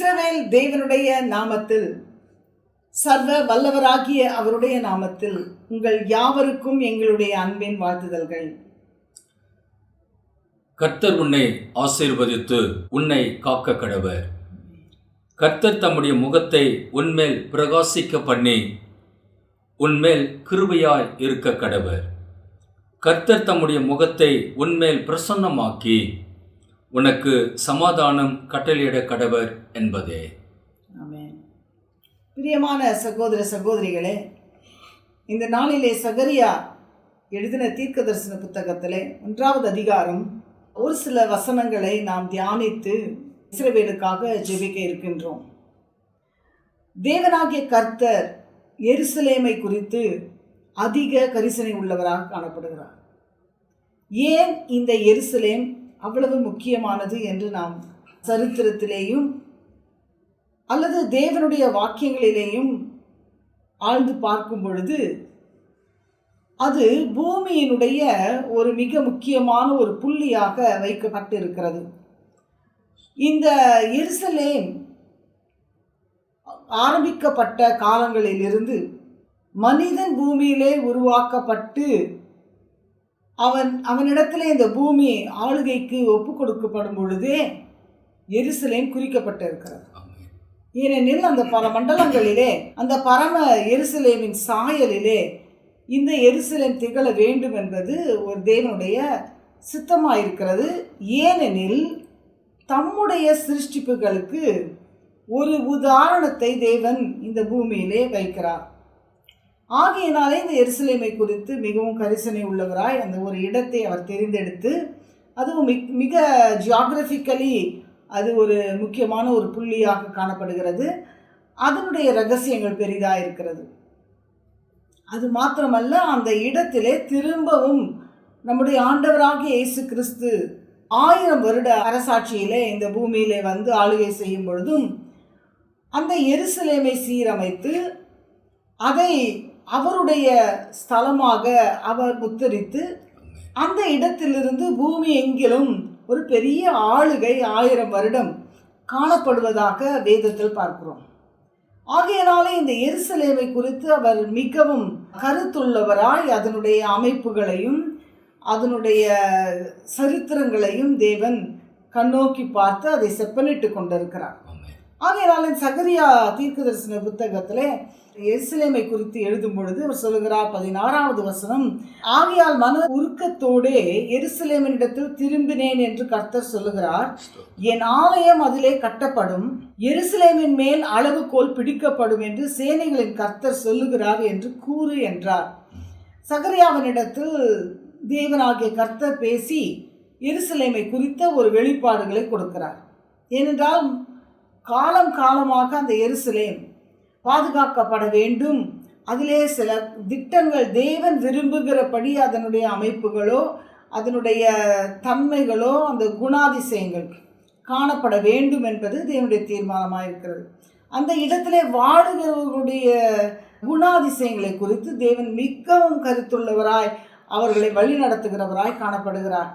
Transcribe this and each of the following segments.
இஸ்ரவேல் தேவனுடைய நாமத்தில் சர்வ வல்லவராகிய அவருடைய நாமத்தில் உங்கள் யாவருக்கும் எங்களுடைய அன்பின் வாழ்த்துதல்கள். கர்த்தர் உன்னை ஆசீர்வதித்து உன்னை காக்க கடவர். கர்த்தர் தம்முடைய முகத்தை உன்மேல் பிரகாசிக்க பண்ணி உன்மேல் கிருபையாய் இருக்க கடவர். கர்த்தர் தம்முடைய முகத்தை உன்மேல் பிரசன்னமாக்கி உனக்கு சமாதானம் கட்டளையிட கடவர் என்பதே. பிரியமான சகோதர சகோதரிகளே இந்த நாளிலே சகரியா எழுதின தீர்க்க தரிசன புத்தகத்திலே ஒன்றாவது அதிகாரம் ஒரு சில வசனங்களை நாம் தியானித்து இஸ்ரவேலுக்காக ஜெபிக்க இருக்கின்றோம். தேவனாகிய கர்த்தர் எருசலேமை குறித்து அதிக கரிசனை உள்ளவராக காணப்படுகிறார். ஏன் இந்த எருசலேம் அவ்வளவு முக்கியமானது என்று நாம் சரித்திரத்திலேயும் அல்லது தேவனுடைய வாக்கியங்களிலேயும் ஆழ்ந்து பார்க்கும் பொழுது அது பூமியினுடைய ஒரு மிக முக்கியமான ஒரு புள்ளியாக வைக்கப்பட்டிருக்கிறது. இந்த எருசலேம் ஆரம்பிக்கப்பட்ட காலங்களிலிருந்து மனிதன் பூமியிலே உருவாக்கப்பட்டு அவன் அவனிடத்தில் இந்த பூமி ஆளுகைக்கு ஒப்பு கொடுக்கப்படும் பொழுதே எருசலேம் குறிக்கப்பட்டிருக்கிறது. ஏனெனில் அந்த பல மண்டலங்களிலே அந்த பரம எருசலேமின் சாயலிலே இந்த எருசலேம் திகழ வேண்டும் என்பது ஒரு தேவனுடைய சித்தமாக இருக்கிறது ஏனெனில் தம்முடைய சிருஷ்டிப்புகளுக்கு ஒரு உதாரணத்தை தேவன் இந்த பூமியிலே வைக்கிறார். ஆகையினாலே இந்த எருசலேமை குறித்து மிகவும் கரிசனை உள்ளவராய் அந்த ஒரு இடத்தை அவர் தெரிந்தெடுத்து அதுவும் மிக் மிக ஜியாகிரபிக்கலி அது ஒரு முக்கியமான ஒரு புள்ளியாக காணப்படுகிறது. அதனுடைய ரகசியங்கள் பெரிதாக இருக்கிறது. அது மாத்திரமல்ல அந்த இடத்திலே திரும்பவும் நம்முடைய ஆண்டவராகிய இயேசு கிறிஸ்து ஆயிரம் வருட அரசாட்சியிலே இந்த பூமியிலே வந்து ஆளுகை செய்யும் பொழுதும் அந்த எருசலேமை சீரமைத்து அதை அவருடைய ஸ்தலமாக அவர் முத்தரித்து அந்த இடத்திலிருந்து பூமி எங்கிலும் ஒரு பெரிய ஆளுகை ஆயிரம் வருடம் காணப்படுவதாக வேதத்தில் பார்க்கிறோம் ஆகையினாலே இந்த எருசலேமை குறித்து அவர் மிகவும் கருத்துள்ளவராய் அதனுடைய அமைப்புகளையும் அதனுடைய சரித்திரங்களையும் தேவன் கண்ணோக்கி பார்த்து அதை செப்பனிட்டு கொண்டிருக்கிறார். ஆகையினால சகரியா தீர்க்கதரிசன புத்தகத்திலே எருசலேமை குறித்து எழுதும் பொழுது அவர் சொல்லுகிறார் பதினாறாவது வசனம் ஆவியால் மன உருக்கத்தோடே எருசலேமினிடத்தில் திரும்பினேன் என்று கர்த்தர் சொல்லுகிறார். என் ஆலயம் அதிலே கட்டப்படும் எருசலேமின் மேல் அளவுகோல் பிடிக்கப்படும் என்று சேனைகளின் கர்த்தர் சொல்லுகிறார் என்று கூறு என்றார். சகரியாவினிடத்தில் தேவனாகிய கர்த்தர் பேசி எருசலேமை குறித்த ஒரு வெளிப்பாடுகளை கொடுக்கிறார். ஏனென்றால் காலம் காலமாக அந்த எருசலேம் பாதுகாக்கப்பட வேண்டும். அதிலே சில திட்டங்கள் தேவன் விரும்புகிறபடி அதனுடைய அமைப்புகளோ அதனுடைய தன்மைகளோ அந்த குணாதிசயங்கள் காணப்பட வேண்டும் என்பது தேவனுடைய தீர்மானமாக இருக்கிறது. அந்த இடத்திலே வாழுகிறவர்களுடைய குணாதிசயங்களை குறித்து தேவன் மிகவும் கருத்துள்ளவராய் அவர்களை வழி நடத்துகிறவராய் காணப்படுகிறார்.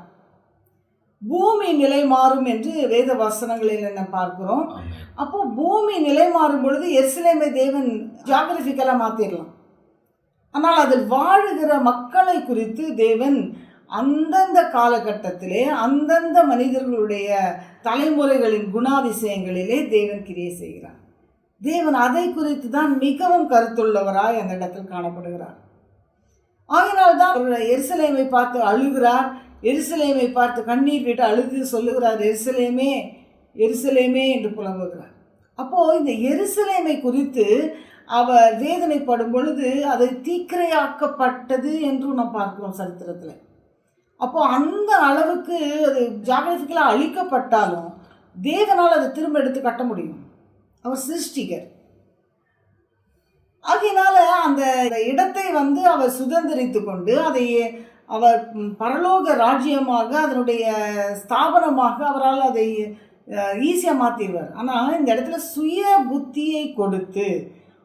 பூமி நிலை மாறும் என்று வேத வசனங்களில் என்ன பார்க்கிறோம். அப்போ பூமி நிலை மாறும் பொழுது எருசலேமை தேவன் ஜாகிரபிக்கலாக மாற்றிடலாம் ஆனால் அதில் வாழுகிற மக்களை குறித்து தேவன் அந்தந்த காலகட்டத்திலே அந்தந்த மனிதர்களுடைய தலைமுறைகளின் குணாதிசயங்களிலே தேவன் கிரியை செய்கிறார். தேவன் அதை குறித்து தான் மிகவும் கருத்துள்ளவராய் அந்த இடத்தில் காணப்படுகிறார். ஆகினால்தான் அவர் எருசலேமை பார்த்து அழுகிறார் எருசலேமை பார்த்து கண்ணீர் விட்டு அழுது சொல்லுகிறார் எருசலேமே எருசலேமே என்று புலம்புகிறார். அப்போது இந்த எருசலேமை குறித்து அவர் வேதனைப்படும் பொழுது அது தீக்கிரையாக்கப்பட்டது என்றும் நாம் பார்க்கிறோம் சரித்திரத்தில். அப்போது அந்த அளவுக்கு அது ஜாகிரபிக்கலாக அழிக்கப்பட்டாலும் தேவனால் அதை திரும்ப எடுத்து கட்ட முடியும். அவர் சிருஷ்டிகர். ஆகையினால அந்த இடத்தை வந்து அவர் சுதந்திரித்து கொண்டு அதை அவர் பரலோக ராஜ்யமாக அதனுடைய ஸ்தாபனமாக அவரால் அதை ஈஸியாக மாற்றிடுவார் ஆனால் இந்த இடத்துல சுய புத்தியை கொடுத்து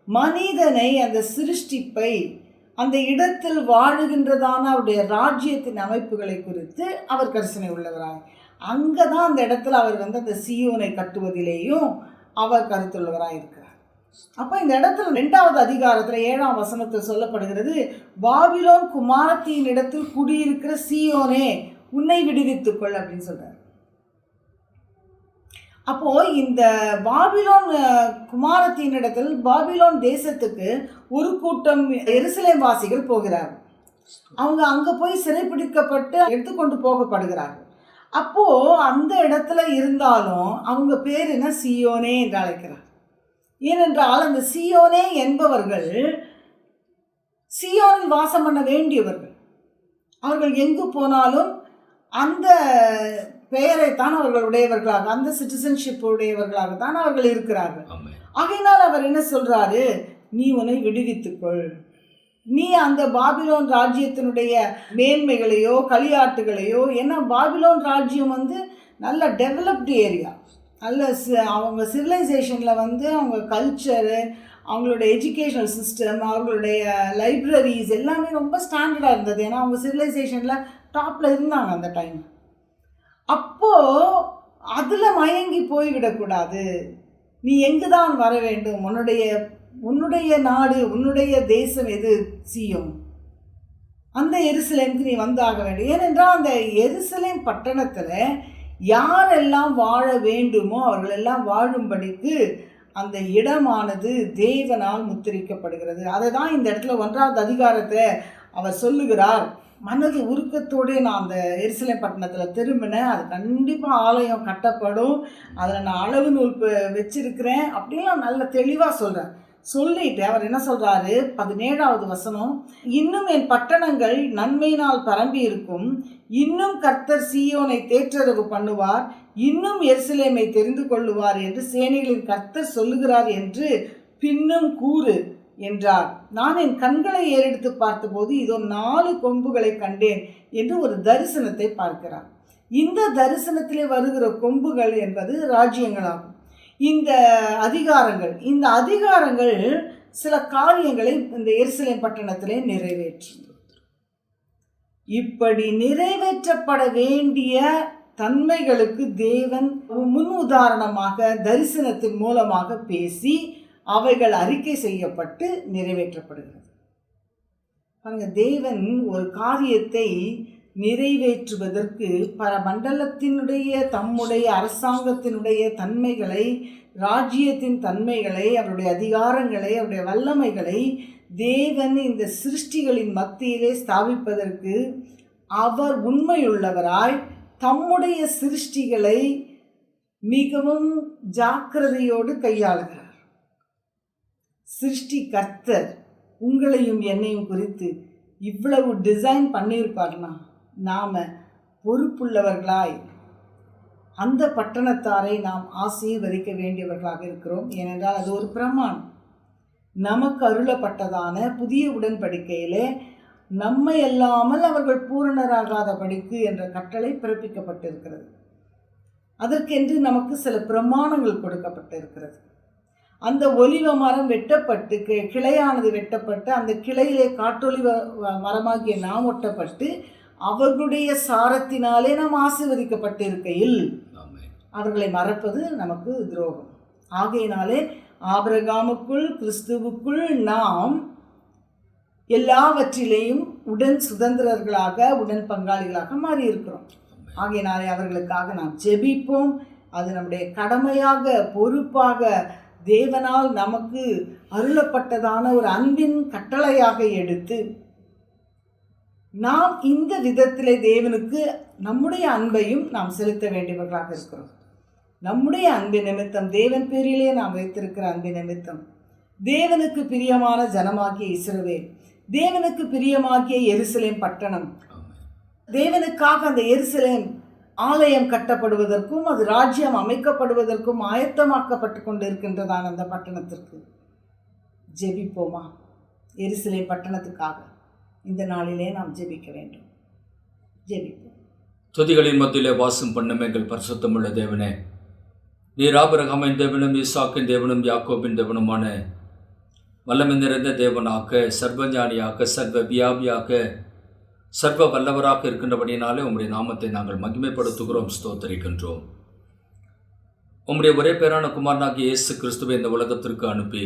மனிதனை அந்த சிருஷ்டிப்பை அந்த இடத்தில் வாழுகின்றதான அவருடைய ராஜ்யத்தின் அமைப்புகளை குறித்து அவர் கரிசனை உள்ளவராய். அங்கே தான் அந்த இடத்துல அவர் வந்து அந்த சியோனை கட்டுவதிலேயும் அவர் கருத்துள்ளவராக இருக்கிறார் அப்போ இந்த இடத்துல ரெண்டாவது அதிகாரத்தில் ஏழாம் வசனத்தில் சொல்லப்படுகிறது பாபிலோன் குமாரத்தின் இடத்தில் குடியிருக்கிற சியோனே உன்னை விடுவித்துக்கொள் அப்படின்னு சொல்கிறார் அப்போது இந்த பாபிலோன் குமாரத்தியின் குமாரத்தின் இடத்தில் பாபிலோன் தேசத்துக்கு ஒரு கூட்டம் எருசலேம் வாசிகள் போகிறார் அவங்க அங்கே போய் சிறைப்பிடிக்கப்பட்டு எடுத்துக்கொண்டு போகப்படுகிறார்கள். அப்போது அந்த இடத்துல இருந்தாலும் அவங்க பேர் என்ன? சியோனே என்று அழைக்கிறார். ஏனென்றால் அந்த சியோனே என்பவர்கள் சியோனில் வாசம் பண்ண வேண்டியவர்கள். அவர்கள் எங்கு போனாலும் அந்த பெயரைத்தான் அவர்கள் உடையவர்களாக அந்த சிட்டிசன்ஷிப் உடையவர்களாக தான் அவர்கள் இருக்கிறார்கள். ஆகையினால் அவர் என்ன சொல்றாரு? நீ உன்னை விடுவித்துக்கொள். நீ அந்த பாபிலோன் ராஜ்யத்தினுடைய மேன்மைகளையோ களியாட்டுகளையோ ஏன்னா பாபிலோன் ராஜ்யம் வந்து நல்ல டெவலப்டு ஏரியா நல்ல அவங்க சிவிலைசேஷனில் வந்து அவங்க கல்ச்சரு அவங்களுடைய எஜுகேஷனல் சிஸ்டம் அவங்களுடைய லைப்ரரிஸ் எல்லாமே ரொம்ப ஸ்டாண்டர்டாக இருந்தது. ஏன்னா அவங்க சிவிலைசேஷனில் டாப்பில் இருந்தாங்க அந்த டைம் அப்போது அதில் மயங்கி போய்விடக்கூடாது. நீ எங்கு தான் வர வேண்டும்? உன்னுடைய உன்னுடைய நாடு உன்னுடைய தேசம் எது சீயும்? அந்த எருசலேமுக்கு நீ வந்தாக வேண்டும். ஏனென்றால் அந்த எருசலேம் பட்டணத்தில் யாரெல்லாம் வாழ வேண்டுமோ அவர்களெல்லாம் வாழும்படிக்கு அந்த இடமானது தேவனால் முத்திரிக்கப்படுகிறது. அதை தான் இந்த இடத்துல ஒன்றாவது அதிகாரத்தை அவர் சொல்லுகிறார். மனது உருக்கத்தோடு நான் அந்த எரிசலை பட்டணத்தில் திரும்பினேன். அது கண்டிப்பாக ஆலயம் கட்டப்படும். அதில் நான் அளவு நூல் வச்சுருக்கிறேன் வச்சிருக்கிறேன் அப்படின்லாம் நல்ல தெளிவாக சொல்கிறேன் சொல்லிட்டு அவர் என்ன சொல்றாரு? பதினேழாவது வசனம் இன்னும் என் பட்டணங்கள் நன்மையினால் பரம்பி இருக்கும் இன்னும் கர்த்தர் சீயோனை தேற்றரவு பண்ணுவார். இன்னும் எருசலேமை தெரிந்து கொள்ளுவார் என்று சேனைகளின் கர்த்தர் சொல்லுகிறார் என்று பின்னும் கூறு என்றார். நான் என் கண்களை ஏறெடுத்து பார்த்தபோது இதோ நாலு கொம்புகளை கண்டேன் என்று ஒரு தரிசனத்தை பார்க்கிறார். இந்த தரிசனத்திலே வருகிற கொம்புகள் என்பது ராஜ்யங்களாகும். இந்த அதிகாரங்கள் இந்த அதிகாரங்கள் சில காரியங்களை இந்த எருசலேம் பட்டணத்திலே நிறைவேற்றும் இப்படி நிறைவேற்றப்பட வேண்டிய தன்மைகளுக்கு தேவன் முன் உதாரணமாக தரிசனத்தின் மூலமாக பேசி அவைகள் அறிக்கை செய்யப்பட்டு நிறைவேற்றப்படுகிறது. பாருங்க தேவன் ஒரு காரியத்தை நிறைவேற்றுவதற்கு பரமண்டலத்தினுடைய தம்முடைய அரசாங்கத்தினுடைய தன்மைகளை ராஜ்யத்தின் தன்மைகளை அவருடைய அதிகாரங்களை அவருடைய வல்லமைகளை தேவன் இந்த சிருஷ்டிகளின் மத்தியிலே ஸ்தாபிப்பதற்கு அவர் உண்மையுள்ளவராய் தம்முடைய சிருஷ்டிகளை மிகவும் ஜாக்கிரதையோடு கையாளுகிறார். சிருஷ்டி கர்த்தர் உங்களையும் என்னையும் குறித்து இவ்வளவு டிசைன் பண்ணியிருப்பார்னா நாம் பொறுப்புள்ளவர்களாய் அந்த பட்டணத்தாரை நாம் ஆசீர்வதிக்க வேண்டியவர்களாக இருக்கிறோம். ஏனென்றால் அது ஒரு பிரமாணம். நமக்கு அருளப்பட்டதான புதிய உடன்படிக்கையிலே நம்மை அல்லாமல் அவர்கள் பூரணராகாதபடிக்கு என்ற கட்டளை பிறப்பிக்கப்பட்டிருக்கிறது. அதற்கென்று நமக்கு சில பிரமாணங்கள் கொடுக்கப்பட்டிருக்கிறது. அந்த ஒலிவ மரம் வெட்டப்பட்டு கி- கிளையானது வெட்டப்பட்டு அந்த கிளையிலே காட்டொலிவ வ- மரமாகிய நாம் ஒட்டப்பட்டு அவர்களுடைய சாரத்தினாலே நாம் ஆசீர்வதிக்கப்பட்டிருக்கையில் அவர்களை மறப்பது நமக்கு துரோகம். ஆகையினாலே ஆபிரகாமுக்குள் கிறிஸ்துவுக்குள் நாம் எல்லாவற்றிலேயும் உடன் சுதந்திரர்களாக உடன் பங்காளிகளாக மாறி இருக்கிறோம் ஆகையினாலே அவர்களுக்காக நாம் ஜெபிப்போம். அது நம்முடைய கடமையாக பொறுப்பாக தேவனால் நமக்கு அருளப்பட்டதான ஒரு அன்பின் கட்டளையாக எடுத்து நாம் இந்த விதத்திலே தேவனுக்கு நம்முடைய அன்பையும் நாம் செலுத்த வேண்டியவர்களாக இருக்கிறோம். நம்முடைய அன்பின் நிமித்தம் தேவன் பேரிலே நாம் வைத்திருக்கிற அன்பின் நிமித்தம். தேவனுக்கு பிரியமான ஜனமாகிய இஸ்ரவேல் தேவனுக்கு பிரியமாகிய எருசலேம் பட்டணம். தேவனுக்காக அந்த எருசலேம் ஆலயம் கட்டப்படுவதற்கும் அது ராஜ்யம் அமைக்கப்படுவதற்கும் ஆயத்தமாக்கப்பட்டு கொண்டிருக்கின்றதான அந்த பட்டணத்திற்கு ஜெபிப்போமா? எருசலேம் பட்டணத்துக்காக. இந்த நாளிலே நாம் ஜெபிக்க வேண்டும். ஜெபிப்போம். துதிகளின் மத்தியிலே வாசம் பண்ணும் எங்கள் பரிசுத்தமுள்ள தேவனே நீர் ஆபரகமின் தேவனும் ஈசாக்கின் தேவனும் யாக்கோபின் தேவனுமான வல்லமை நிறைந்த தேவனாக சர்வஞானியாக சர்வ வியாபியாக சர்வ வல்லவராக இருக்கின்றபடினாலே உம்முடைய நாமத்தை நாங்கள் மகிமைப்படுத்துகிறோம் ஸ்தோத்தரிக்கின்றோம். உம்முடைய ஒரே பேரான குமாரனாகிய இயேசு கிறிஸ்துவை இந்த உலகத்திற்கு அனுப்பி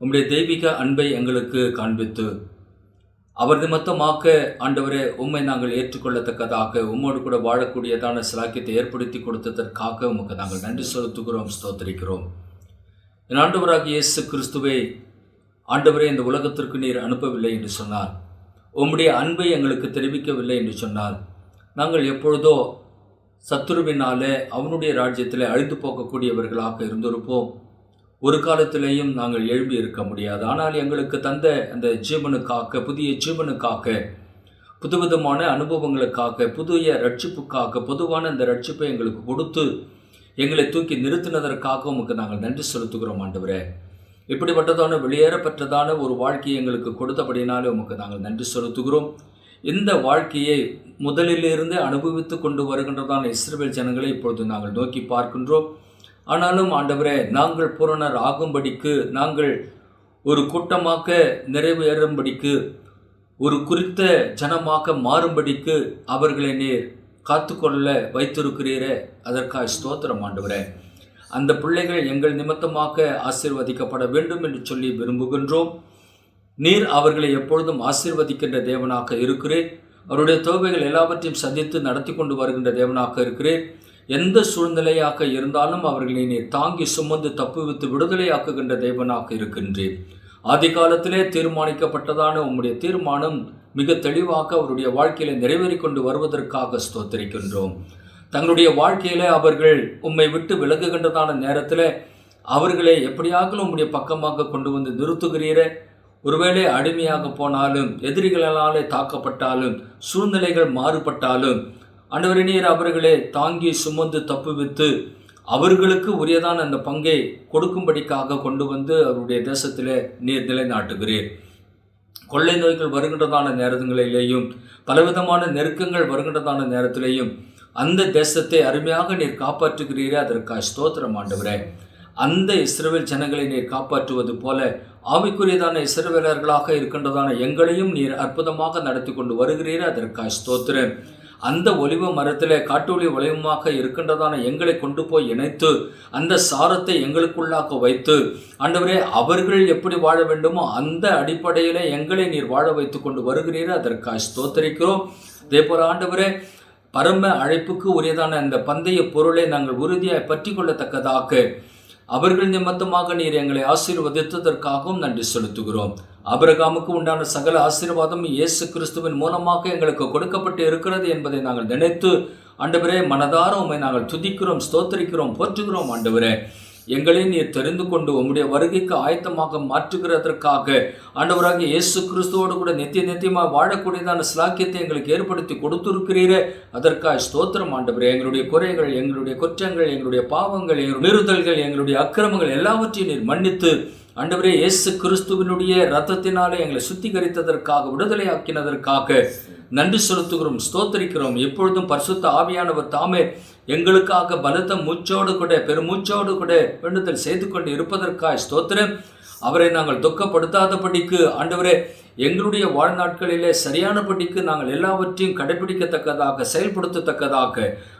உம்முடைய தெய்வீக அன்பை எங்களுக்கு காண்பித்து அவரது மொத்தமாக்க ஆண்டவரே உம்மை நாங்கள் ஏற்றுக்கொள்ளத்தக்கதாக உம்மோடு கூட வாழக்கூடியதான சிலாக்கியத்தை ஏற்படுத்தி கொடுத்ததற்காக உமக்கு நாங்கள் நன்றி செலுத்துகிறோம் ஸ்தோத்தரிக்கிறோம். என் ஆண்டவராக இயேசு கிறிஸ்துவை ஆண்டவரே இந்த உலகத்திற்கு நீர் அனுப்பவில்லை என்று சொன்னார். உம்முடைய அன்பை எங்களுக்கு தெரிவிக்கவில்லை என்று சொன்னார். நாங்கள் எப்பொழுதோ சத்துருவினாலே அவனுடைய ராஜ்யத்தில் அழிந்து போகக்கூடியவர்களாக இருந்திருப்போம். ஒரு காலத்திலேயும் நாங்கள் எழும்பி இருக்க முடியாது. ஆனால் எங்களுக்கு தந்த அந்த ஜீவனுக்காக புதிய ஜீவனுக்காக புதுவிதமான அனுபவங்களுக்காக புதிய ரட்சிப்புக்காக பொதுவான அந்த ரட்சிப்பை எங்களுக்கு கொடுத்து எங்களை தூக்கி நிறுத்தினதற்காக உமக்கு நாங்கள் நன்றி செலுத்துகிறோம் ஆண்டவரே. இப்படிப்பட்டதான வெளியேறப்பட்டதான ஒரு வாழ்க்கையை எங்களுக்கு கொடுத்தபடினாலே உமக்கு நாங்கள் நன்றி செலுத்துகிறோம். இந்த வாழ்க்கையை முதலிலிருந்தே அனுபவித்து கொண்டு வருகின்றதான இஸ்ரேல் ஜனங்களை இப்பொழுது நாங்கள் நோக்கி பார்க்கின்றோம். ஆனாலும் ஆண்டவரே நாங்கள் பூரணர் ஆகும்படிக்கு நாங்கள் ஒரு கூட்டமாக நிறைவேறும்படிக்கு ஒரு குறித்த ஜனமாக மாறும்படிக்கு அவர்களை நீர் காத்துக்கொள்ள வைத்திருக்கிறீரே. அதற்காக ஸ்தோத்திரம் ஆண்டவரே. அந்த பிள்ளைகள் எங்கள் நிமித்தமாக ஆசீர்வதிக்கப்பட வேண்டும் என்று சொல்லி விரும்புகின்றோம். நீர் அவர்களை எப்பொழுதும் ஆசீர்வதிக்கின்ற தேவனாக இருக்கிறேன் அவருடைய தேவைகள் எல்லாவற்றையும் சந்தித்து நடத்தி கொண்டு வருகின்ற தேவனாக இருக்கிறேன் எந்த சூழ்நிலையாக இருந்தாலும் அவர்களை நீர் தாங்கி சுமந்து தப்புவித்து விடுதலையாக்குகின்ற தேவனாக இருக்கின்றேன். ஆதி காலத்திலே தீர்மானிக்கப்பட்டதான உம்முடைய தீர்மானம் மிக தெளிவாக அவருடைய வாழ்க்கையில நிறைவேறி கொண்டு வருவதற்காக ஸ்தோத்தரிக்கின்றோம். தங்களுடைய வாழ்க்கையில அவர்கள் உம்மை விட்டு விலகுகின்றதான நேரத்தில் அவர்களை எப்படியாகலும் உம்முடைய பக்கமாக கொண்டு வந்து நிறுத்துகிறீரே. ஒருவேளை அடிமையாக போனாலும் எதிரிகளாலே தாக்கப்பட்டாலும் சூழ்நிலைகள் மாறுபட்டாலும் ஆண்டவரே நீர் அவர்களே தாங்கி சுமந்து தப்புவித்து அவர்களுக்கு உரியதான அந்த பங்கை கொடுக்கும்படிக்காக கொண்டு வந்து அவருடைய தேசத்திலே நீர் நிலைநாட்டுகிறீர். கொள்ளை நோய்கள் வருகின்றதான நேரங்களிலேயும் பலவிதமான நெருக்கங்கள் வருகின்றதான நேரத்திலேயும் அந்த தேசத்தை அருமையாக நீர் காப்பாற்றுகிறீரே அதற்காக ஸ்தோத்திரம் ஆண்டவரே. அந்த இஸ்ரவேல் ஜனங்களை நீர் காப்பாற்றுவது போல ஆவிக்குரியதான இஸ்ரவேலர்களாக இருக்கின்றதான எங்களையும் நீர் அற்புதமாக நடத்தி கொண்டு வருகிறீரே அதற்காக ஸ்தோத்திரம். அந்த ஒளிவு மரத்தில் காட்டொலி ஒலிவமாக இருக்கின்றதான எங்களை கொண்டு போய் இணைத்து அந்த சாரத்தை எங்களுக்குள்ளாக வைத்து ஆண்டவரே அவர்கள் எப்படி வாழ வேண்டுமோ அந்த அடிப்படையில் எங்களை நீர் வாழ வைத்து கொண்டு வருகிறீரே. அதற்காக ஸ்தோத்தரிக்கிறோம். அதே போல ஆண்டவரே பரம அழைப்புக்கு உரியதான அந்த பந்தய பொருளை நாங்கள் உறுதியாக பற்றி கொள்ளத்தக்கதாக அவர்கள் நிமித்தமாக நீர் எங்களை ஆசீர்வதித்ததற்காகவும் நன்றி செலுத்துகிறோம். அபிரகாமுக்கு உண்டான சகல ஆசீர்வாதம் இயேசு கிறிஸ்துவின் மூலமாக எங்களுக்கு கொடுக்கப்பட்டு இருக்கிறது என்பதை நாங்கள் நினைத்து ஆண்டவரே மனதார உண்மை நாங்கள் துதிக்கிறோம் ஸ்தோத்தரிக்கிறோம் போற்றுகிறோம் ஆண்டவரே. எங்களை நீர் தெரிந்து கொண்டு உம்முடைய வருகைக்கு ஆயத்தமாக மாற்றுகிறதற்காக ஆண்டவராக இயேசு கிறிஸ்துவோடு கூட நித்திய நித்தியமாக வாழக்கூடியதான சிலாக்கியத்தை எங்களுக்கு ஏற்படுத்தி கொடுத்திருக்கிறீரே. அதற்காக ஸ்தோத்திரம் ஆண்டவரே. எங்களுடைய குறைகள் எங்களுடைய குற்றங்கள் எங்களுடைய பாவங்கள் எங்களுடைய மீறுதல்கள் எங்களுடைய அக்கிரமங்கள் எல்லாவற்றையும் நீர் மன்னித்து ஆண்டவரே இயேசு கிறிஸ்துவினுடைய ரத்தத்தினாலே எங்களை சுத்திகரித்ததற்காக விடுதலையாக்கினதற்காக நன்றி செலுத்துகிறோம் ஸ்தோத்தரிக்கிறோம். எப்பொழுதும் பரிசுத்த ஆவியானவர் தாமே எங்களுக்காக பலத்த மூச்சோடு கூட பெருமூச்சோடு கூட வேண்டுதல் செய்து கொண்டு இருப்பதற்காக ஸ்தோத்திரம். அவரை நாங்கள் துக்கப்படுத்தாதபடிக்கு ஆண்டவரே எங்களுடைய வாழ்நாட்களிலே சரியானபடிக்கு நாங்கள் எல்லாவற்றையும் கடைபிடிக்கத்தக்கதாக செயல்படுத்தத்தக்கதாக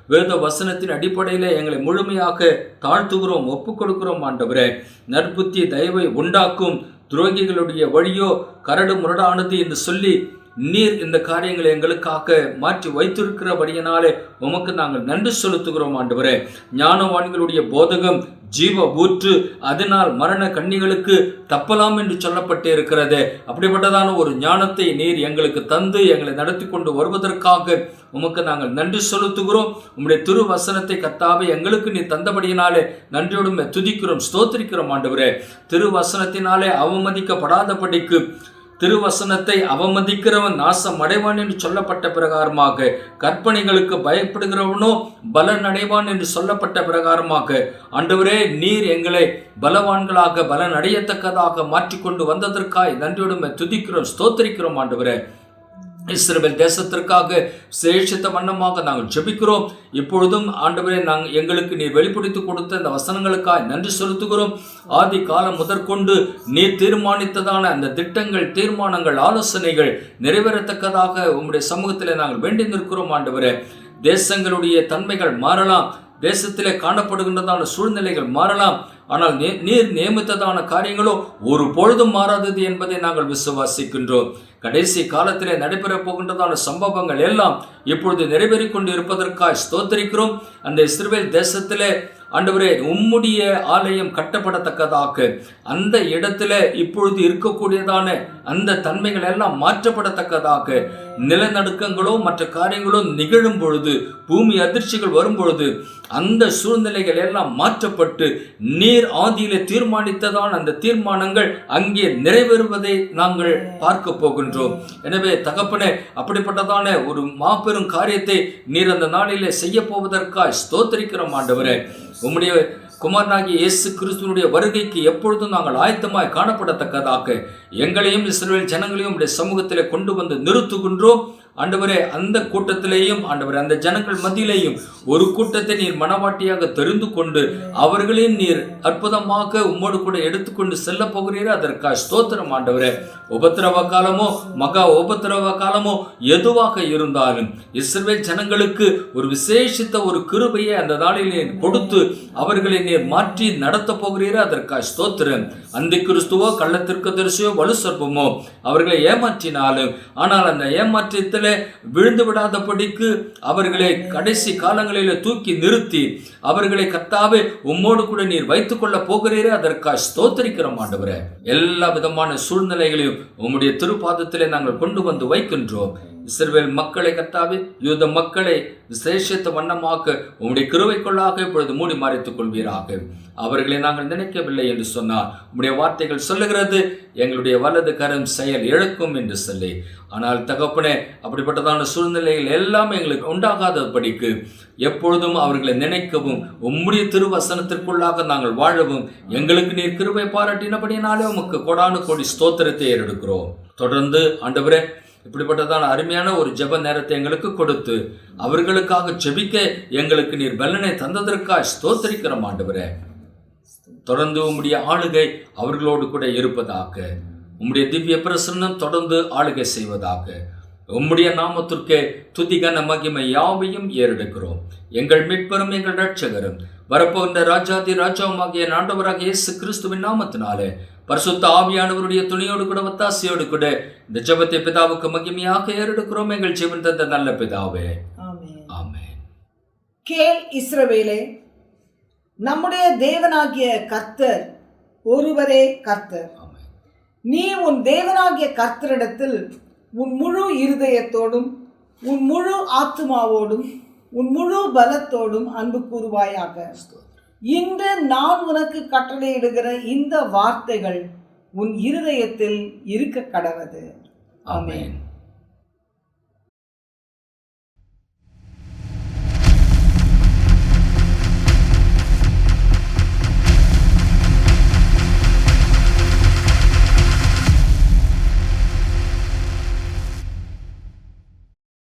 வேத வசனத்தின் அடிப்படையில் எங்களை முழுமையாக தாழ்த்துகிறோம் ஒப்புக் கொடுக்கிறோம் ஆண்டவரே. நற்புத்தி தயவை உண்டாக்கும் துரோகிகளுடைய வழியோ கரடு முரடானது என்று சொல்லி நீர் இந்த காரியங்களை எங்களுக்காக மாற்றி வைத்திருக்கிறபடியினாலே உமக்கு நாங்கள் நன்றி செலுத்துகிறோம் ஆண்டவரே. ஞானவான்களுடைய போதகம் ஜீவ ஊற்று அதனால் மரண கண்ணிகளுக்கு தப்பலாம் என்று சொல்லப்பட்டு இருக்கிறது அப்படிப்பட்டதான ஒரு ஞானத்தை நீர் எங்களுக்கு தந்து எங்களை நடத்தி கொண்டு வருவதற்காக உமக்கு நாங்கள் நன்றி செலுத்துகிறோம். உம்முடைய திரு வசனத்தை கத்தாவே எங்களுக்கு நீ தந்தபடியினாலே நன்றியோடு துதிக்கிறோம் ஸ்தோத்திரிக்கிறோம் ஆண்டவரே. திரு வசனத்தினாலே அவமதிக்கப்படாதபடிக்கு திருவசனத்தை அவமதிக்கிறவன் நாசம் அடைவான் என்று சொல்லப்பட்ட பிரகாரமாக கற்பனைகளுக்கு பயப்படுகிறவனோ பலன் அடைவான் என்று சொல்லப்பட்ட பிரகாரமாக அன்றுவரே நீர் எங்களை பலவான்களாக பலன் அடையத்தக்கதாக மாற்றிக்கொண்டு வந்ததற்காய் நன்றியுடன் துதிக்கிறோம் ஸ்தோத்தரிக்கிறோம் ஆண்டவரே. இஸ்ரேல் தேசத்திற்காக சேஷித்த வண்ணமாக நாங்கள் ஜெபிக்கிறோம். இப்பொழுதும் ஆண்டவரே நாங்கள் எங்களுக்கு நீ வெளிப்படுத்தி கொடுத்த இந்த வசனங்களுக்காக நன்றி செலுத்துகிறோம். ஆதி காலம் முதற்கொண்டு நீ தீர்மானித்ததான அந்த திட்டங்கள் தீர்மானங்கள் ஆலோசனைகள் நிறைவேறத்தக்கதாக உங்களுடைய சமூகத்தில் நாங்கள் வேண்டி நிற்கிறோம் ஆண்டவரே. தேசங்களுடைய தன்மைகள் மாறலாம். தேசத்திலே காணப்படுகின்றதான சூழ்நிலைகள் மாறலாம். ஆனால் நீர் நியமித்ததான காரியங்களோ ஒரு பொழுதும் மாறாதது என்பதை நாங்கள் விசுவாசிக்கின்றோம். கடைசி காலத்திலே நடைபெறப் போகின்றதான சம்பவங்கள் எல்லாம் இப்பொழுது நிறைவேறிக் கொண்டு இருப்பதற்காக ஸ்தோத்தரிக்கிறோம். அந்த இஸ்ரேல் தேசத்திலே ஆண்டவரே உம்முடைய ஆலயம் கட்டப்படத்தக்கதாக அந்த இடத்துல இப்பொழுது இருக்கக்கூடியதான அந்த தன்மைகள் எல்லாம் மாற்றப்படத்தக்கதாக நிலநடுக்கங்களோ மற்ற காரியங்களோ நிகழும் பொழுது பூமி அதிர்ச்சிகள் வரும் பொழுது அந்த சூழ்நிலைகள் எல்லாம் மாற்றப்பட்டு நீர் ஆதியிலே தீர்மானித்ததான் அந்த தீர்மானங்கள் அங்கே நிறைவேறுவதை நாங்கள் பார்க்க போகின்றோம். எனவே தகப்பனே அப்படிப்பட்டதான ஒரு மாபெரும் காரியத்தை நீர் அந்த நாளிலே செய்ய போவதற்காய் ஸ்தோத்தரிக்கிறோம் ஆண்டவரே. உம்முடைய குமாரனாகிய இயேசு கிறிஸ்துவனுடைய வருகைக்கு எப்பொழுதும் நாங்கள் ஆயத்தமாய் காணப்படத்தக்கதாக எங்களையும் இஸ்ரவேல் ஜனங்களையும் உடைய சமூகத்திலே கொண்டு வந்து நிறுத்துகின்றோம். ஆண்டவரே அந்த கூட்டத்திலேயும் ஆண்டவரே அந்த ஜனங்கள் மத்தியிலேயும் ஒரு கூட்டத்தை நீர் மனவாட்டியாக தெரிந்து கொண்டு அவர்களையும் நீர் அற்புதமாக உம்மோடு கூட எடுத்துக்கொண்டு செல்ல போகிறீரே. அதற்காக ஸ்தோத்திரம் ஆண்டவரே. உபத்திரவ காலமோ மகா உபத்திரவ காலமோ எதுவாக இருந்தாலும் இஸ்ரவே ஜனங்களுக்கு ஒரு விசேஷித்த ஒரு கிருபையை அந்த நாளில் கொடுத்து அவர்களை நீர் மாற்றி நடத்த போகிறீரே. அதற்காக ஸ்தோத்திரம். அந்த கிறிஸ்துவோ கள்ளத்திற்கு தரிசியோ வலு சர்ப்பமோ அவர்களை ஏமாற்றினாலும் ஆனால் அந்த ஏமாற்றத்தில் விழுந்து விடாதபடிக்கு அவர்களை கடைசி காலங்களில் தூக்கி நிறுத்தி அவர்களை கத்தாவே உம்மோடு கூட நீர் வைத்துக் கொள்ள போகிறீரே அதற்காக ஸ்தோத்தரிக்கிறோம் ஆண்டவரே. எல்லா விதமான சூழ்நிலைகளையும் உம்முடைய திருப்பாதத்திலே நாங்கள் கொண்டு வந்து வைக்கின்றோம். இஸ்ரேல் மக்களை கத்தாவே யூத மக்களை விசேஷத்தை வண்ணமாக்க உம்முடைய கிருவைக்குள்ளாக இப்பொழுது மூடி மறைத்துக் கொள்வீராக. அவர்களை நாங்கள் நினைக்கவில்லை என்று சொன்னார். உம்முடைய வார்த்தைகள் சொல்லுகிறது எங்களுடைய வலது கரம் செயல் இழக்கும் என்று சொல்லி. ஆனால் தகப்பனே அப்படிப்பட்டதான சூழ்நிலைகள் எல்லாம் எங்களுக்கு உண்டாகாதபடிக்கு எப்பொழுதும் அவர்களை நினைக்கவும் உம்முடைய திருவசனத்திற்குள்ளாக நாங்கள் வாழவும் எங்களுக்கு நீர் கிருபை பாராட்டினபடினாலே உமக்கு கொடானு கோடி ஸ்தோத்திரத்தை ஏறெடுக்கிறோம். தொடர்ந்து ஆண்டவரே இப்படிப்பட்டதான அருமையான ஒரு ஜெப நேரத்தை எங்களுக்கு கொடுத்து அவர்களுக்காக ஜெபிக்க எங்களுக்கு நீர் பலனை தந்ததற்காக ஸ்தோத்தரிக்கிறோம் ஆண்டவரே. தொடர்ந்து உம்முடைய ஆளுகை அவர்களோடு கூட இருப்பதாக உம்முடைய திவ்ய பிரசன்னம் தொடர்ந்து ஆளுகை செய்வதாக உம்முடைய நாமத்திற்கே துதிகன மகிமை யாவையும் ஏறெடுக்கிறோம். எங்கள் மீட்பரும் எங்கள் ரட்சகரும் வரப்போகின்ற ராஜாதி ராஜாவுமாகிய ஆண்டவராக இயேசு கிறிஸ்துவின் நாமத்தினாலே பரிசுத்த ஆவியானவருடைய துணியோடு கூட ஒத்தாசையோடு கூட இந்த ஜெபத்தை பிதாவுக்கு மகிமையாக ஏறெடுக்கிறோம். எங்கள் ஜீவன் தந்த நல்ல பிதாவே. ஆமென். கேள் இஸ்ரவேலே நம்முடைய தேவனாகிய கர்த்தர் ஒருவரே கர்த்தர். நீ உன் தேவனாகிய கர்த்தரிடத்தில் உன் முழு இருதயத்தோடும் உன் முழு ஆத்துமாவோடும் உன் முழு பலத்தோடும் அன்பு கூறுவாயாக. இன்று நான் உனக்கு கட்டளையிடுகிற இந்த வார்த்தைகள் உன் இருதயத்தில் இருக்க கடவது. ஆமேன்.